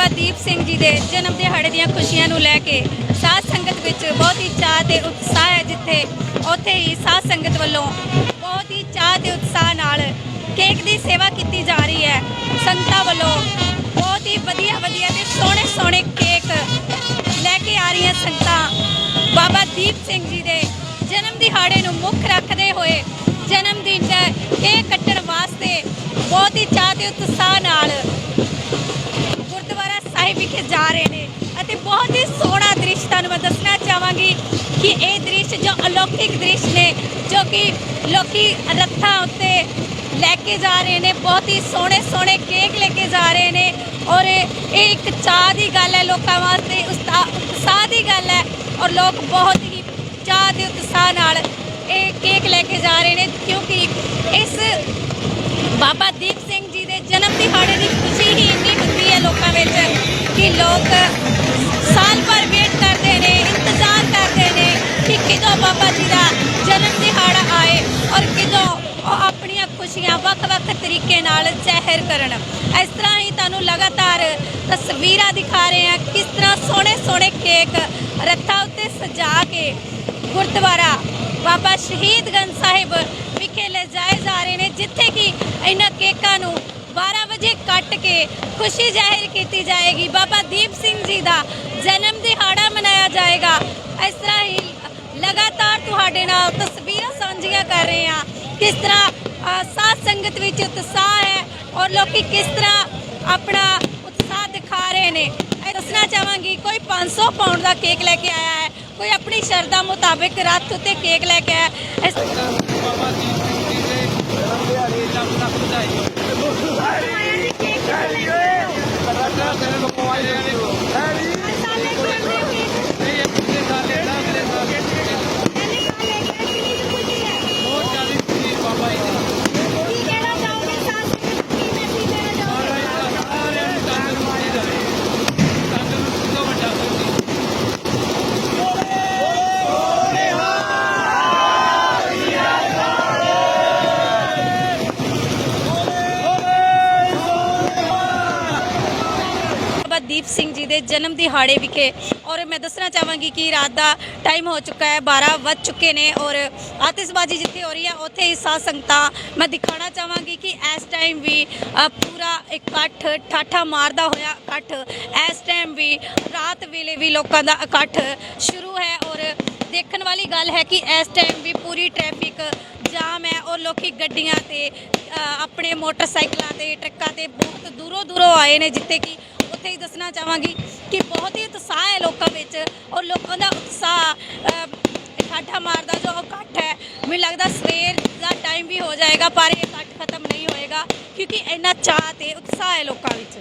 ਬਾਬਾ ਦੀਪ ਸਿੰਘ ਜੀ ਦੇ ਜਨਮ ਦਿਹਾੜੇ ਦੀਆਂ ਖੁਸ਼ੀਆਂ ਨੂੰ ਲੈ ਕੇ ਸਾਧ ਸੰਗਤ ਵਿੱਚ ਬਹੁਤ ਹੀ ਚਾਹ ਤੇ ਉਤਸ਼ਾਹ ਹੈ ਜਿੱਥੇ ਉੱਥੇ ਹੀ ਸਾਧ ਸੰਗਤ ਵੱਲੋਂ ਬਹੁਤ ਹੀ ਚਾਹ ਤੇ ਉਤਸ਼ਾਹ ਨਾਲ ਕੇਕ ਦੀ ਸੇਵਾ ਕੀਤੀ ਜਾ ਰਹੀ ਹੈ। ਸੰਗਤਾਂ ਵੱਲੋਂ ਬਹੁਤ ਹੀ ਵਧੀਆ ਵਧੀਆ ਤੇ ਸੋਹਣੇ ਸੋਹਣੇ ਕੇਕ ਲੈ ਕੇ ਆ ਰਹੀਆਂ ਸੰਗਤਾਂ। ਬਾਬਾ ਦੀਪ ਸਿੰਘ ਜੀ ਦੇ ਜਨਮ ਦਿਹਾੜੇ ਨੂੰ ਮੁੱਖ ਰੱਖਦੇ ਹੋਏ ਜਨਮ ਦਿਨ ਦਾ ਕੇਕ ਕੱਟਣ ਵਾਸਤੇ ਬਹੁਤ ਹੀ ਚਾਹ ਤੇ ਉਤਸ਼ਾਹ ਨਾਲ ਗੁਰਦੁਆਰਾ ਵਿਖੇ ਜਾ ਰਹੇ ਨੇ ਅਤੇ ਬਹੁਤ ਹੀ ਸੋਹਣਾ ਦ੍ਰਿਸ਼ ਤੁਹਾਨੂੰ ਮੈਂ ਦੱਸਣਾ ਚਾਹਾਂਗੀ ਕਿ ਇਹ ਦ੍ਰਿਸ਼ ਜੋ ਅਲੌਕਿਕ ਦ੍ਰਿਸ਼ ਨੇ, ਜੋ ਕਿ ਲੋਕੀ ਰੱਥਾਂ ਉੱਤੇ ਲੈ ਕੇ ਜਾ ਰਹੇ ਨੇ, ਬਹੁਤ ਹੀ ਸੋਹਣੇ ਸੋਹਣੇ ਕੇਕ ਲੈ ਕੇ ਜਾ ਰਹੇ ਨੇ ਔਰ ਇਹ ਇੱਕ ਚਾਹ ਦੀ ਗੱਲ ਹੈ ਲੋਕਾਂ ਵਾਸਤੇ ਉਤਸ਼ਾਹ ਦੀ ਗੱਲ ਹੈ ਔਰ ਲੋਕ ਬਹੁਤ ਹੀ ਚਾਹ ਦੇ ਉਤਸ਼ਾਹ ਨਾਲ ਇਹ ਕੇਕ ਲੈ ਕੇ ਜਾ ਰਹੇ ਨੇ ਕਿਉਂਕਿ ਇਸ ਬਾਬਾ ਦੀਪ ਸਿੰਘ ਜੀ ਦੇ ਜਨਮ ਦਿਹਾੜੇ ਦੀ ਖੁਸ਼ੀ ਹੀ ਇੰਨੀ ਹੁੰਦੀ ਹੈ ਲੋਕਾਂ ਵਿੱਚ। ਲੋਕ ਸਾਲ ਭਰ ਵੇਟ ਕਰਦੇ ਨੇ, ਇੰਤਜ਼ਾਰ ਕਰਦੇ ਨੇ ਕਿ ਕਦੋਂ ਬਾਬਾ ਜੀ ਦਾ ਜਨਮ ਦਿਹਾੜਾ ਆਏ ਔਰ ਕਦੋਂ ਉਹ ਆਪਣੀਆਂ ਖੁਸ਼ੀਆਂ ਵੱਖ-ਵੱਖ ਤਰੀਕੇ ਨਾਲ ਜ਼ਾਹਿਰ ਕਰਨ। ਇਸ ਤਰ੍ਹਾਂ ਹੀ ਤੁਹਾਨੂੰ ਲਗਾਤਾਰ ਤਸਵੀਰਾਂ ਦਿਖਾ ਰਹੇ ਹਾਂ ਕਿਸ ਤਰ੍ਹਾਂ ਸੋਹਣੇ-ਸੋਹਣੇ ਕੇਕ ਰੱਥਾਂ ਉੱਤੇ ਸਜਾ ਕੇ ਗੁਰਦੁਆਰਾ ਬਾਬਾ ਸ਼ਹੀਦਗੰਜ ਸਾਹਿਬ ਵਿਖੇ ਲੈ ਜਾਏ ਜਾ ਰਹੇ ਨੇ, ਜਿੱਥੇ ਕਿ ਇਹਨਾਂ ਕੇਕਾਂ ਨੂੰ 12 ਵਜੇ ਕੱਟ ਕੇ ਖੁਸ਼ੀ ਜ਼ਾਹਿਰ ਕੀਤੀ ਜਾਏਗੀ। ਬਾਬਾ ਦੀਪ ਸਿੰਘ ਜੀ ਦਾ ਜਨਮ ਦਿਹਾੜਾ ਮਨਾਇਆ ਜਾਏਗਾ। ਇਸ ਤਰ੍ਹਾਂ ਹੀ ਲਗਾਤਾਰ ਤੁਹਾਡੇ ਨਾਲ ਤਸਵੀਰਾਂ ਸਾਂਝੀਆਂ ਕਰ ਰਹੇ ਹਾਂ। ਕਿਸ ਤਰ੍ਹਾਂ ਅ, ਸਾਧ ਸੰਗਤ ਵਿੱਚ ਉਤਸ਼ਾਹ ਹੈ ਔਰ ਲੋਕੀ ਕਿਸ ਤਰ੍ਹਾਂ ਆਪਣਾ ਉਤਸ਼ਾਹ ਦਿਖਾ ਰਹੇ ਨੇ। ਇਹ ਦੱਸਣਾ ਚਾਹਾਂਗੀ ਕੋਈ 500 ਪਾਉਂਡ ਦਾ ਕੇਕ ਲੈ ਕੇ ਆਇਆ ਹੈ। ਕੋਈ ਆਪਣੀ ਸ਼ਰਧਾ ਮੁਤਾਬਿਕ ਰੱਥ ਉੱਤੇ ਕੇਕ ਲੈ ਕੇ ਆਇਆ ਹੈ। ਇਸ ਬਾਬਾ ਦੀਪ ਸਿੰਘ ਜੀ ਦੇ ਜਨਮ ਦਿਹਾੜੇ ਲੱਖ ਲੱਖ ਵਧਾਈ ਸਾਡਾ ਤੇਰੇ ਨੂੰ ਪਵਾਈ ਦੇ ਨੇ ਨਹੀਂ ਇਹ ਪਿਛਲੇ ਸਾਲ ਇਹ ਅਗਲੇ ਸਾਲ ਬਹੁਤ ਜ਼ਿਆਦਾ ਖੁਸ਼ੀ ਬਾਬਾ ਜੀ ਦੀ ਸਾਰਿਆਂ ਨੂੰ ਤੰਦਰੁਸਤੀ ਦੇਵੇ ਤੰਦਰੁਸਤੀ ਤੋਂ ਵੱਡਾ ਕੋਈ ਨਹੀਂ ਬਾਬਾ ਦੀਪ ਸਿੰਘ ਜੀ ਦੇ ਜਨਮ ਦਿਹਾੜੇ ਵਿਖੇ। ਔਰ ਮੈਂ ਦੱਸਣਾ ਚਾਹਾਂਗੀ ਕਿ ਰਾਤ ਦਾ ਟਾਈਮ ਹੋ ਚੁੱਕਾ ਹੈ 12 ਵੱਜ ਚੁੱਕੇ ਨੇ ਔਰ ਆਤਿਸ਼ਬਾਜ਼ੀ ਜਿੱਥੇ ਹੋ ਰਹੀ ਹੈ, ਉੱਥੇ ਹੀ ਸਾਧ ਸੰਗਤਾਂ, ਮੈਂ ਦਿਖਾਣਾ ਚਾਹਾਂਗੀ ਕਿ ਇਸ ਟਾਈਮ ਵੀ ਪੂਰਾ ਇਕੱਠ ਠਾਠਾ ਮਾਰਦਾ ਹੋਇਆ ਇਕੱਠ। ਇਸ ਟਾਈਮ ਵੀ ਰਾਤ ਵੇਲੇ ਵੀ ਲੋਕਾਂ ਦਾ ਇਕੱਠ ਸ਼ੁਰੂ ਹੈ ਔਰ ਦੇਖਣ ਵਾਲੀ ਗੱਲ ਹੈ ਕਿ ਇਸ ਟਾਈਮ ਵੀ ਪੂਰੀ ਟ੍ਰੈਫਿਕ ਜਾਮ ਹੈ ਔਰ ਲੋਕੀ ਗੱਡੀਆਂ ਤੇ ਆਪਣੇ ਮੋਟਰਸਾਈਕਲਾਂ ਤੇ, ਟਰੱਕਾਂ ਤੇ ਬਹੁਤ ਦੂਰੋਂ ਦੂਰੋਂ ਆਏ ਨੇ, ਜਿੱਥੇ ਕਿ ਉੱਥੇ ਹੀ ਦੱਸਣਾ ਚਾਹਾਂਗੀ ਕਿ ਬਹੁਤ ਹੀ ਉਤਸ਼ਾਹ ਹੈ ਲੋਕਾਂ ਵਿੱਚ ਔਰ ਲੋਕਾਂ ਦਾ ਉਤਸ਼ਾਹ ਇਕੱਠਾ ਮਾਰਦਾ ਜੋ ਇਕੱਠ ਹੈ। ਮੈਨੂੰ ਲੱਗਦਾ ਸਵੇਰ ਦਾ ਟਾਈਮ ਵੀ ਹੋ ਜਾਏਗਾ, ਪਰ ਇਹ ਇਕੱਠ ਖਤਮ ਨਹੀਂ ਹੋਏਗਾ ਕਿਉਂਕਿ ਇੰਨਾ ਚਾਹ ਤੇ ਉਤਸ਼ਾਹ ਹੈ ਲੋਕਾਂ ਵਿੱਚ।